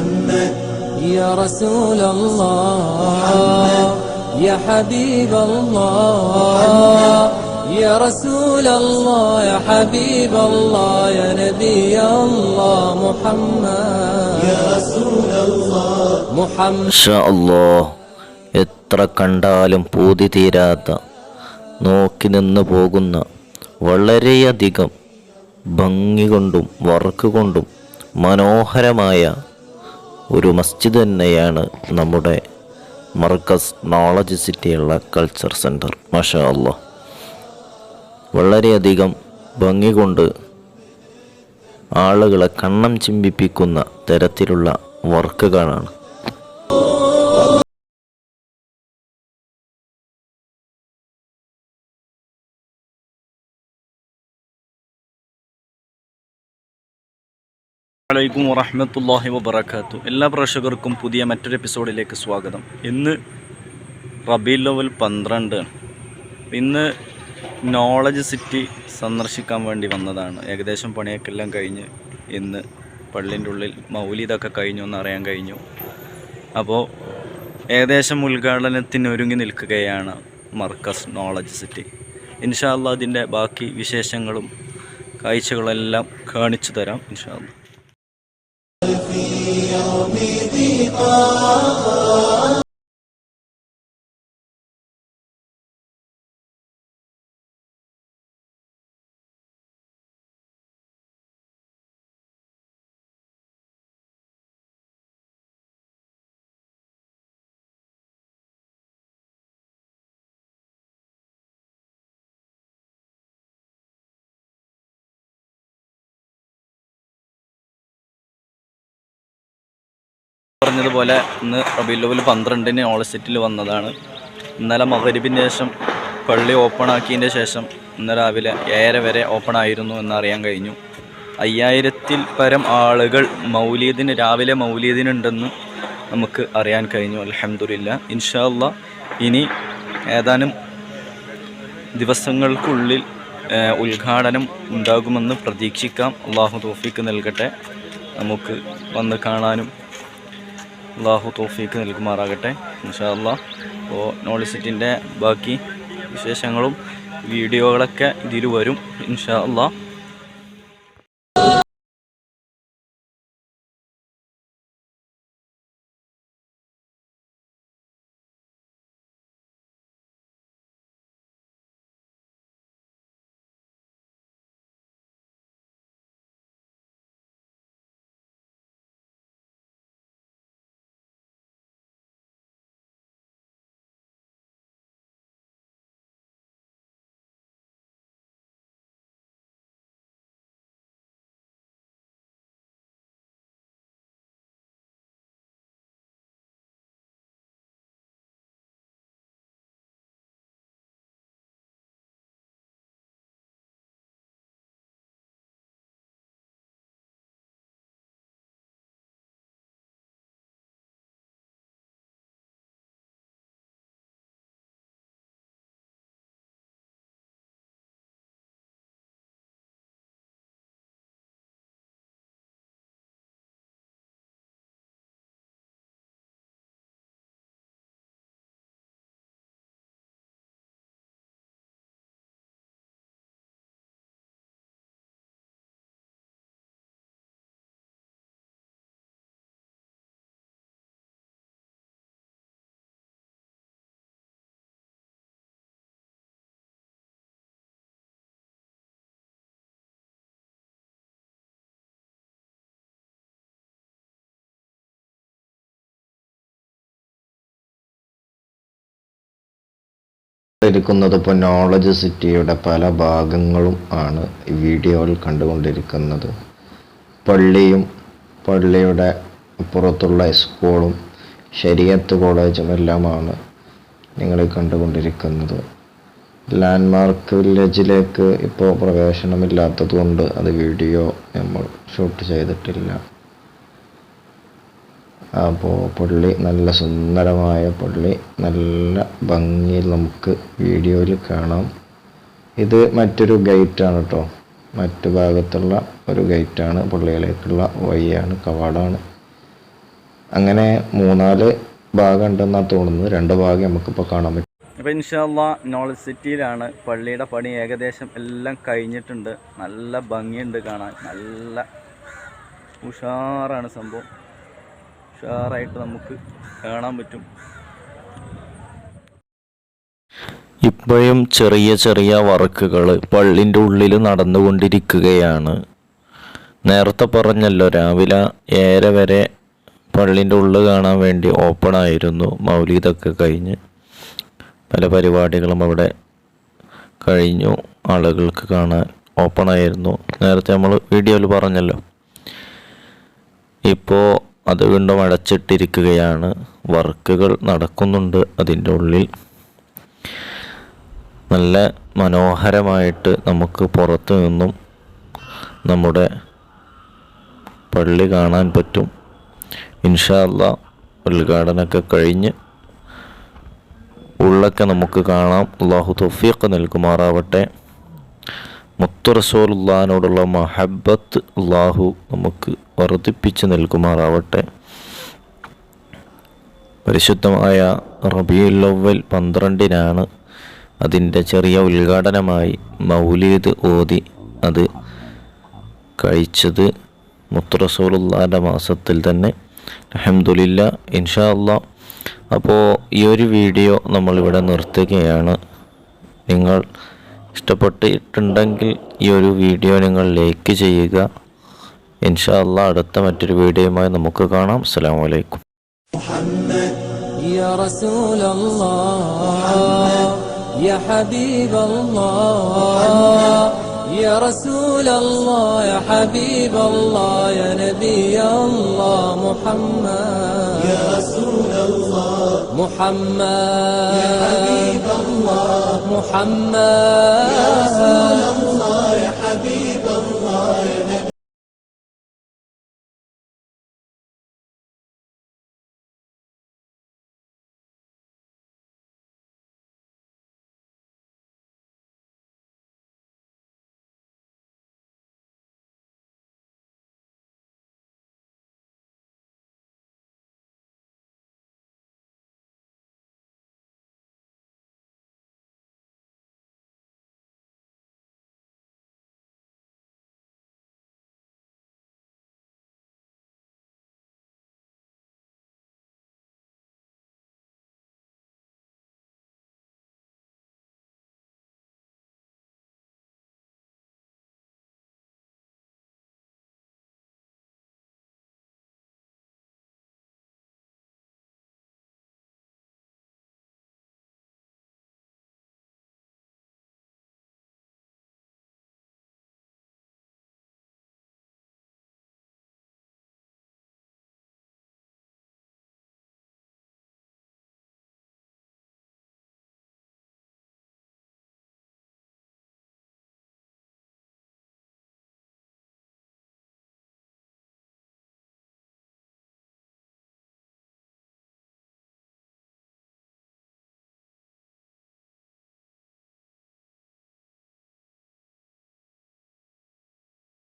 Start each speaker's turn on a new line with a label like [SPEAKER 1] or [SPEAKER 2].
[SPEAKER 1] محمد
[SPEAKER 2] يا رسول الله يا حبيب الله يا رسول الله يا حبيب الله يا نبي الله محمد
[SPEAKER 1] يا رسول الله
[SPEAKER 2] محمد
[SPEAKER 3] ഷാ അല്ലോ എത്ര കണ്ടാലും പൂതി തീരാത്ത നോക്കി നിന്ന് പോകുന്ന വളരെയധികം ഭംഗി കൊണ്ടും വർക്ക് കൊണ്ടും മനോഹരമായ ഒരു മസ്ജിദ് തന്നെയാണ് നമ്മുടെ മർക്കസ് നോളജ് സിറ്റിയുള്ള കൾച്ചർ സെന്റർ മാഷാ അല്ല വളരെയധികം ഭംഗി കൊണ്ട് ആളുകളെ കണ്ണം ചിമ്പിപ്പിക്കുന്ന തരത്തിലുള്ള വർക്കുകളാണ്
[SPEAKER 4] അലൈക്കും വറഹമത്തല്ലാഹി വബർക്കാത്തു എല്ലാ പ്രേക്ഷകർക്കും പുതിയ മറ്റൊരു എപ്പിസോഡിലേക്ക് സ്വാഗതം. ഇന്ന് റബി ലെവൽ പന്ത്രണ്ട് ഇന്ന് നോളജ് സിറ്റി സന്ദർശിക്കാൻ വേണ്ടി വന്നതാണ്. ഏകദേശം പണിയൊക്കെ എല്ലാം കഴിഞ്ഞ് ഇന്ന് പള്ളിന്റെ ഉള്ളിൽ മൗലിതൊക്കെ കഴിഞ്ഞു എന്ന് അറിയാൻ കഴിഞ്ഞു. അപ്പോൾ ഏകദേശം ഉദ്ഘാടനത്തിന് ഒരുങ്ങി നിൽക്കുകയാണ് മർക്കസ് നോളജ് സിറ്റി ഇൻഷാല്ല അതിന്റെ ബാക്കി വിശേഷങ്ങളും കാഴ്ചകളെല്ലാം കാണിച്ചു തരാം ഇൻഷാല്ല لقاء പറഞ്ഞതുപോലെ ഇന്ന് റബീലുവൽ പന്ത്രണ്ടിന് ഓളസെറ്റിൽ വന്നതാണ്. ഇന്നലെ മകരിബിന് ശേഷം പള്ളി ഓപ്പൺ ആക്കിയതിന്റെ ശേഷം ഇന്ന് രാവിലെ ഏഴര വരെ ഓപ്പൺ ആയിരുന്നു എന്ന് അറിയാൻ കഴിഞ്ഞു. അയ്യായിരത്തിൽ പരം ആളുകൾ മൗലീദിന് രാവിലെ മൗലീദിനുണ്ടെന്ന് നമുക്ക് അറിയാൻ കഴിഞ്ഞു. അലഹമില്ല ഇൻഷാല്ല ഇനി ഏതാനും ദിവസങ്ങൾക്കുള്ളിൽ ഉദ്ഘാടനം ഉണ്ടാകുമെന്ന് പ്രതീക്ഷിക്കാം. അള്ളാഹു തോഫിക്ക് നൽകട്ടെ. നമുക്ക് വന്ന് കാണാനും അള്ളാഹു തോഫീക്ക് നൽകുമാറാകട്ടെ ഇൻഷാ അപ്പോൾ നോളിസിറ്റിന്റെ ബാക്കി വിശേഷങ്ങളും വീഡിയോകളൊക്കെ ഇതിൽ വരും ഇൻഷാ
[SPEAKER 3] ഇരിക്കുന്നത് ഇപ്പോൾ നോളജ് സിറ്റിയുടെ പല ഭാഗങ്ങളും ആണ് ഈ വീഡിയോയിൽ കണ്ടുകൊണ്ടിരിക്കുന്നത്. പള്ളിയും പള്ളിയുടെ അപ്പുറത്തുള്ള സ്കൂളും ശരിയത്ത് കോളേജും എല്ലാമാണ് നിങ്ങൾ കണ്ടുകൊണ്ടിരിക്കുന്നത്. ലാൻഡ്മാർക്ക് വില്ലേജിലേക്ക് ഇപ്പോൾ പ്രവേശനമില്ലാത്തത് കൊണ്ട് അത് വീഡിയോ നമ്മൾ ഷൂട്ട് ചെയ്തിട്ടില്ല. അപ്പോൾ പുള്ളി നല്ല സുന്ദരമായ പുള്ളി നല്ല ഭംഗിയിൽ നമുക്ക് വീഡിയോയിൽ കാണാം. ഇത് മറ്റൊരു ഗേറ്റാണ് കേട്ടോ മറ്റു ഭാഗത്തുള്ള ഒരു ഗേറ്റാണ് പള്ളിയിലേക്കുള്ള വഴിയാണ് കവാടാണ്. അങ്ങനെ മൂന്നാൽ ഭാഗം ഉണ്ടെന്നാണ് തോന്നുന്നത്. രണ്ട് ഭാഗം നമുക്കിപ്പോൾ കാണാൻ പറ്റും.
[SPEAKER 5] അപ്പോൾ ഇൻഷാല്ല നോളജ് സിറ്റിയിലാണ് പള്ളിയുടെ പണി ഏകദേശം എല്ലാം കഴിഞ്ഞിട്ടുണ്ട്. നല്ല ഭംഗിയുണ്ട് കാണാൻ. നല്ല ഉഷാറാണ് സംഭവം. ഉഷാറായിട്ട് നമുക്ക് കാണാൻ പറ്റും. ഇപ്പോഴും ചെറിയ ചെറിയ വർക്കുകൾ പള്ളിന്റെ ഉള്ളിൽ നടന്നുകൊണ്ടിരിക്കുകയാണ്. നേരത്തെ പറഞ്ഞല്ലോ രാവിലെ ഏഴര വരെ പള്ളിന്റെ ഉള്ളിൽ കാണാൻ വേണ്ടി ഓപ്പൺ ആയിരുന്നു മൗലീദൊക്കെ കഴിഞ്ഞ്. പല പരിപാടികളും അവിടെ കഴിഞ്ഞു ആളുകൾക്ക് കാണാൻ ഓപ്പൺ ആയിരുന്നു. നേരത്തെ നമ്മൾ വീഡിയോയിൽ പറഞ്ഞല്ലോ. ഇപ്പോൾ അത് വീണ്ടും അടച്ചിട്ടിരിക്കുകയാണ്. വർക്കുകൾ നടക്കുന്നുണ്ട് അതിന്റെ ഉള്ളിൽ. നല്ല മനോഹരമായിട്ട് നമുക്ക് പുറത്തു നിന്നും നമ്മുടെ പള്ളി കാണാൻ പറ്റും. ഇൻഷാല്ല ഉദ്ഘാടനമൊക്കെ കഴിഞ്ഞ് ഉള്ളൊക്കെ നമുക്ക് കാണാം. അള്ളാഹു തൗഫീഖ് നൽകുമാറാവട്ടെ. മുത്തു റസൂലുള്ളാഹിനോടുള്ള മഹബത്ത് അള്ളാഹു നമുക്ക് വർദ്ധിപ്പിച്ച് നൽകുമാറാവട്ടെ പരിശുദ്ധമായ റബിയുൽ അവ്വൽ പന്ത്രണ്ടിനാണ് അതിന്റെ ചെറിയ ഉദ്ഘാടനമായി മൗലീദ് ഓതി അത് കഴിച്ചത്. മുത്തു റസൂലുള്ളാഹിന്റെ മാസത്തിൽ തന്നെ. അഹമ്മദില്ല ഇൻഷാ അല്ലാ അപ്പോൾ ഈ ഒരു വീഡിയോ നമ്മളിവിടെ നിർത്തുകയാണ്. നിങ്ങൾ ഇഷ്ടപ്പെട്ടിട്ടുണ്ടെങ്കിൽ ഈ ഒരു വീഡിയോ നിങ്ങൾ ലൈക്ക് ചെയ്യുക. ഇൻഷാ അല്ലാ അടുത്ത മറ്റൊരു വീഡിയോയുമായി നമുക്ക് കാണാം അസ്സാം വലൈക്കും
[SPEAKER 2] يا رسول الله يا حبيب الله يا رسول الله يا حبيب الله يا نبي الله محمد
[SPEAKER 6] يا رسول الله
[SPEAKER 2] محمد
[SPEAKER 6] حبيب الله
[SPEAKER 2] محمد
[SPEAKER 6] رسول الله يا